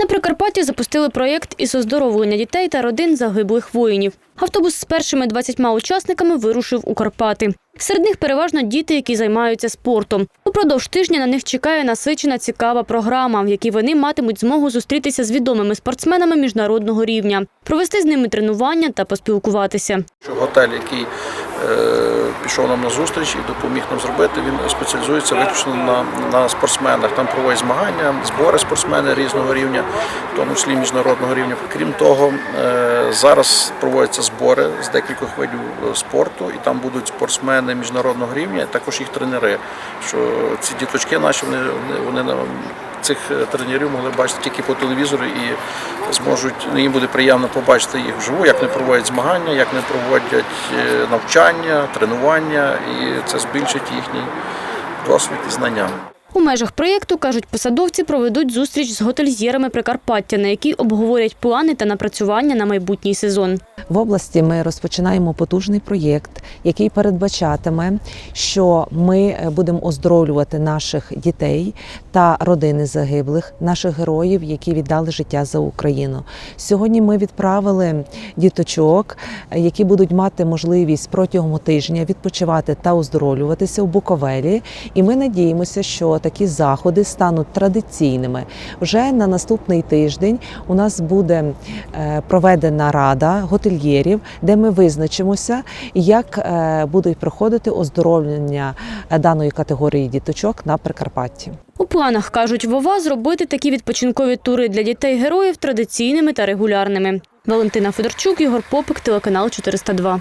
На Прикарпатті запустили проєкт із оздоровлення дітей та родин загиблих воїнів. Автобус з першими 20 учасниками вирушив у Карпати. Серед них переважно діти, які займаються спортом. Упродовж тижня на них чекає насичена цікава програма, в якій вони матимуть змогу зустрітися з відомими спортсменами міжнародного рівня, провести з ними тренування та поспілкуватися. Готель, який пішов нам на зустріч і допоміг нам зробити, він спеціалізується виключно на, на спортсменах. Там проводять змагання, збори спортсмени різного рівня, в тому числі міжнародного рівня. Крім того, е, зараз проводяться збори з декількох видів е, спорту, і там будуть спортсмени міжнародного рівня, також їх тренери. Що ці діточки наші вони, вони, цих е, тренерів могли бачити тільки по телевізору і зможуть ну, їм буде приємно побачити їх вживу, як вони проводять змагання, як вони проводять е, навчання, тренування, і це збільшить їхній досвід і знання. У межах проєкту, кажуть посадовці, проведуть зустріч з готельєрами Прикарпаття, на якій обговорять плани та напрацювання на майбутній сезон. В області ми розпочинаємо потужний проєкт, який передбачатиме, що ми е, будемо оздоровлювати наших дітей та родини загиблих, наших героїв, які віддали життя за Україну. Сьогодні ми відправили діточок, е, які будуть мати можливість протягом тижня відпочивати та оздоровлюватися у Буковелі. І ми надіємося, що такі заходи стануть традиційними. Вже на наступний тиждень у нас буде е, проведена рада готельєрів, де ми визначимося, як е, будуть проходити оздоровлення е, даної категорії діточок на Прикарпатті. У планах, кажуть, Вова зробити такі відпочинкові тури для дітей-героїв традиційними та регулярними. Валентина Федорчук, Ігор Попик, телеканал 402.